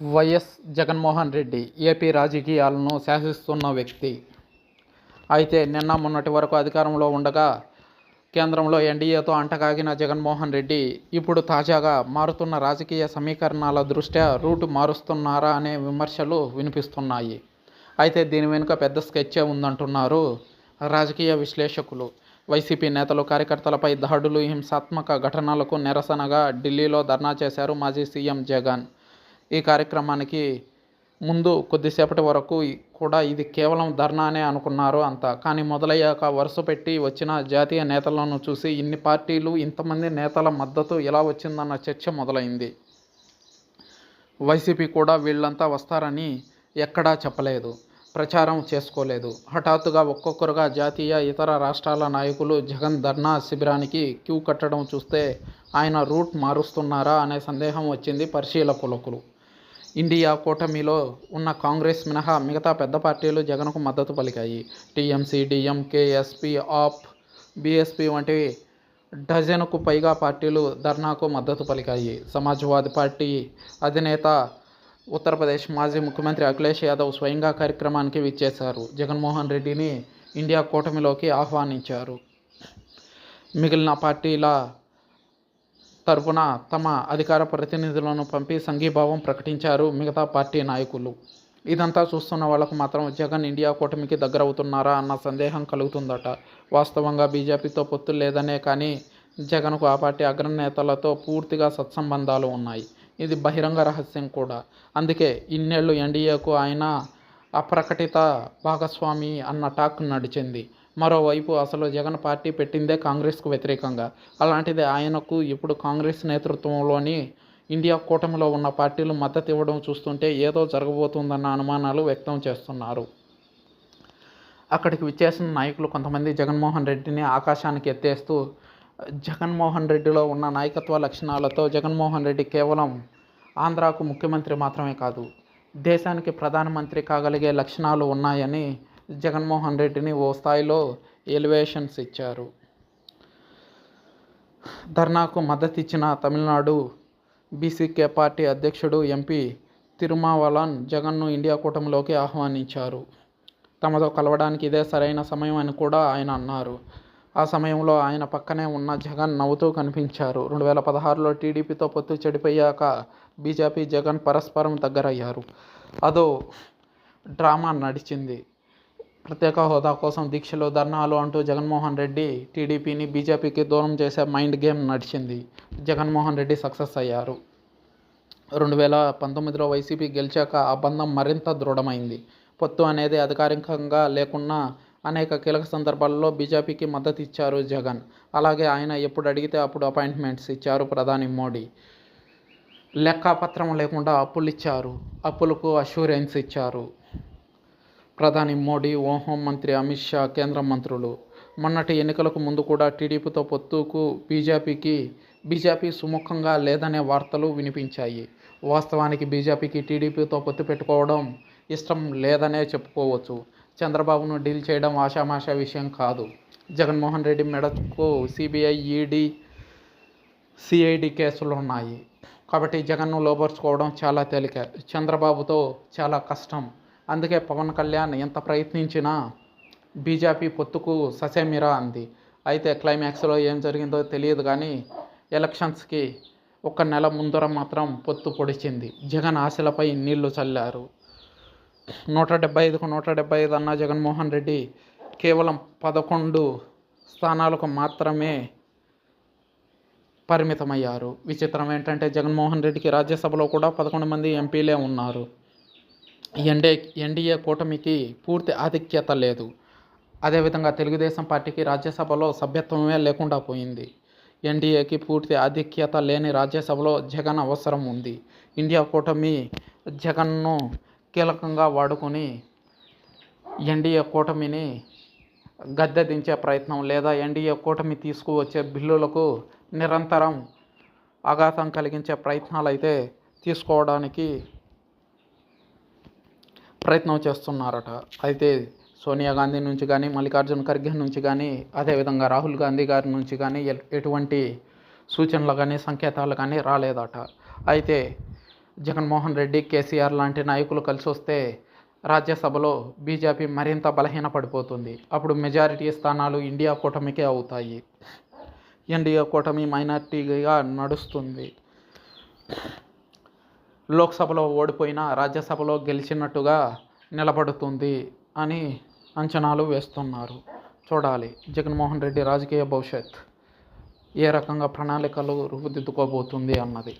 YS Jaganmohan Reddy AP రాజకీయాలను శాసిస్తున్న వ్యక్తి. అయితే నిన్న మొన్నటి వరకు అధికారంలో ఉండగా కేంద్రంలో ఎన్డీఏతో అంటకాగిన జగన్మోహన్ రెడ్డి ఇప్పుడు తాజాగా మారుతున్న రాజకీయ సమీకరణాల దృష్ట్యా రూటు మారుస్తున్నారా అనే విమర్శలు వినిపిస్తున్నాయి. అయితే దీని వెనుక పెద్ద స్కెచ్చే ఉందంటున్నారు రాజకీయ విశ్లేషకులు. వైసీపీ నేతలు కార్యకర్తలపై దాడులు హింసాత్మక ఘటనలకు నిరసనగా ఢిల్లీలో ధర్నా చేశారు మాజీ సీఎం జగన్. ఈ కార్యక్రమానికి ముందు కొద్దిసేపటి వరకు కూడా ఇది కేవలం ధర్నానే అనుకున్నారు అంతా. కానీ మొదలయ్యాక వరుస పెట్టి వచ్చిన జాతీయ నేతలను చూసి ఇన్ని పార్టీలు ఇంతమంది నేతల మద్దతు ఎలా వచ్చిందన్న చర్చ మొదలైంది. వైసీపీ కూడా వీళ్ళంతా వస్తారని ఎక్కడా చెప్పలేదు. ప్రచారం చేసుకోలేదు. హఠాత్తుగా ఒక్కొక్కరుగా జాతీయ ఇతర రాష్ట్రాల నాయకులు జగన్ ధర్నా శిబిరానికి క్యూ కట్టడం చూస్తే ఆయన రూట్ మారుస్తున్నారా అనే సందేహం వచ్చింది పరిశీలకులకు ఇండియా కూటమిలో ఉన్న కాంగ్రెస్ మినహా మిగతా పెద్ద పార్టీలు జగన్కు మద్దతు పలికాయి. TMC DMK SP AAP BSP వంటి డజన్కు పైగా పార్టీలు ధర్నాకు మద్దతు పలికాయి. సమాజ్వాదీ పార్టీ అధినేత ఉత్తరప్రదేశ్ మాజీ ముఖ్యమంత్రి అఖిలేష్ యాదవ్ స్వయంగా కార్యక్రమానికి విచ్చేశారు. జగన్మోహన్ రెడ్డిని ఇండియా కూటమిలోకి ఆహ్వానించారు. మిగిలిన పార్టీల తరపున తమ అధికార ప్రతినిధులను పంపి సంఘీభావం ప్రకటించారు మిగతా పార్టీ నాయకులు. ఇదంతా చూస్తున్న వాళ్ళకు మాత్రం జగన్ ఇండియా కూటమికి దగ్గరవుతున్నారా అన్న సందేహం కలుగుతుందట. వాస్తవంగా బీజేపీతో పొత్తు లేదనే కానీ జగన్కు ఆ పార్టీ అగ్రనేతలతో పూర్తిగా సత్సంబంధాలు ఉన్నాయి. ఇది బహిరంగ రహస్యం కూడా. అందుకే ఇన్నేళ్ళు ఎన్డీఏకు ఆయన అప్రకటిత భాగస్వామి అన్న టాక్ నడిచింది. మరోవైపు అసలు జగన్ పార్టీ పెట్టిందే కాంగ్రెస్కు వ్యతిరేకంగా. అలాంటిది ఆయనకు ఇప్పుడు కాంగ్రెస్ నేతృత్వంలోని ఇండియా కూటమిలో ఉన్న పార్టీలు మద్దతు ఇవ్వడం చూస్తుంటే ఏదో జరగబోతుందన్న అనుమానాలు వ్యక్తం చేస్తున్నారు. అక్కడికి విచ్చేసిన నాయకులు కొంతమంది జగన్మోహన్ రెడ్డిని ఆకాశానికి ఎత్తేస్తూ జగన్మోహన్ రెడ్డిలో ఉన్న నాయకత్వ లక్షణాలతో జగన్మోహన్ రెడ్డి కేవలం ఆంధ్రాకు ముఖ్యమంత్రి మాత్రమే కాదు దేశానికి ప్రధానమంత్రి కాగలిగే లక్షణాలు ఉన్నాయని జగన్మోహన్ రెడ్డిని ఓ స్థాయిలో ఎలివేషన్స్ ఇచ్చారు. ధర్నాకు మద్దతు ఇచ్చిన తమిళనాడు బీసీకే పార్టీ అధ్యక్షుడు ఎంపీ తిరుమావలన్ జగన్ను ఇండియా కూటమిలోకి ఆహ్వానించారు. తమతో కలవడానికి ఇదే సరైన సమయం అని కూడా ఆయన అన్నారు. ఆ సమయంలో ఆయన పక్కనే ఉన్న జగన్ నవ్వుతూ కనిపించారు. రెండు వేల పదహారులో టీడీపీతో పొత్తు చెడిపోయాక బీజేపీ జగన్ పరస్పరం దగ్గరయ్యారు. అదో డ్రామా నడిచింది. ప్రత్యేక హోదా కోసం దీక్షలు ధర్నాలు అంటూ జగన్మోహన్ రెడ్డి టీడీపీని బీజేపీకి దూరం చేసే మైండ్ గేమ్ నడిచింది. జగన్మోహన్ రెడ్డి సక్సెస్ అయ్యారు. రెండు వేల పంతొమ్మిదిలో వైసీపీ గెలిచాక ఆ బంధం మరింత దృఢమైంది. పొత్తు అనేది అధికారికంగా లేకున్నా అనేక కీలక సందర్భాల్లో బీజేపీకి మద్దతు ఇచ్చారు జగన్. అలాగే ఆయన ఎప్పుడు అడిగితే అప్పుడు అపాయింట్మెంట్స్ ఇచ్చారు ప్రధాని మోడీ. లెక్కపత్రం లేకుండా అప్పులు ఇచ్చారు అప్పులకు అష్యూరెన్స్ ఇచ్చారు. ప్రధాని మోడీ ఓహం హోంమంత్రి అమిత్ షా కేంద్ర మంత్రులు. మొన్నటి ఎన్నికలకు ముందు కూడా టీడీపీతో పొత్తుకు బీజేపీకి బీజేపీ సుముఖంగా లేదనే వార్తలు వినిపించాయి. వాస్తవానికి బీజేపీకి టీడీపీతో పొత్తు పెట్టుకోవడం ఇష్టం లేదనే చెప్పుకోవచ్చు. చంద్రబాబును డీల్ చేయడం ఆషామాషా విషయం కాదు. జగన్మోహన్ రెడ్డి మెడకు సిబిఐ ఈడీ సిఐడి కేసులు ఉన్నాయి. కాబట్టి జగన్ను లోపరుచుకోవడం చాలా తేలిక. చంద్రబాబుతో చాలా కష్టం. అందుకే పవన్ కళ్యాణ్ ఎంత ప్రయత్నించినా బీజేపీ పొత్తుకు ససేమిరా అంది. అయితే క్లైమాక్స్లో ఏం జరిగిందో తెలియదు కానీ ఎలక్షన్స్కి ఒక నెల ముందర మాత్రం పొత్తు పొడిచింది. జగన్ ఆశలపై నీళ్ళు చల్లారు. నూట డెబ్బై ఐదుకు నూట డెబ్బై ఐదు అన్న జగన్మోహన్ రెడ్డి కేవలం పదకొండు స్థానాలకు మాత్రమే పరిమితమయ్యారు. విచిత్రం ఏంటంటే జగన్మోహన్ రెడ్డికి రాజ్యసభలో కూడా పదకొండు మంది ఎంపీలే ఉన్నారు. ఎన్డే ఎన్డీఏ కూటమికి పూర్తి ఆధిక్యత లేదు. అదేవిధంగా తెలుగుదేశం పార్టీకి రాజ్యసభలో సభ్యత్వమే లేకుండా పోయింది. ఎన్డీఏకి పూర్తి ఆధిక్యత లేని రాజ్యసభలో జగన్ అవసరం ఉంది. ఇండియా కూటమి జగన్ను కీలకంగా వాడుకొని ఎన్డీఏ కూటమిని గద్దె దించే ప్రయత్నం లేదా ఎన్డీఏ కూటమి తీసుకువచ్చే బిల్లులకు నిరంతరం ఆఘాతం కలిగించే ప్రయత్నాలు అయితే తీసుకోవడానికి ప్రయత్నం చేస్తున్నారట. అయితే సోనియా గాంధీ నుంచి కానీ మల్లికార్జున ఖర్గే నుంచి కానీ అదేవిధంగా రాహుల్ గాంధీ గారి నుంచి కానీ ఎటువంటి సూచనలు కానీ సంకేతాలు కానీ రాలేదట. అయితే జగన్మోహన్ రెడ్డి కేసీఆర్ లాంటి నాయకులు కలిసి వస్తే రాజ్యసభలో బీజేపీ మరింత బలహీనపడిపోతుంది. అప్పుడు మెజారిటీ స్థానాలు ఇండియా కూటమికే అవుతాయి. ఎన్డీఏ కూటమి మైనార్టీగా నడుస్తుంది. లోక్సభలో ఓడిపోయిన రాజ్యసభలో గెలిచినట్టుగా నిలబడుతుంది అని అంచనాలు వేస్తున్నారు. చూడాలి. జగన్మోహన్ రెడ్డి రాజకీయ భవిష్యత్ ఏ రకంగా ప్రణాళికలు రూపుదిద్దుకోబోతుంది అన్నది.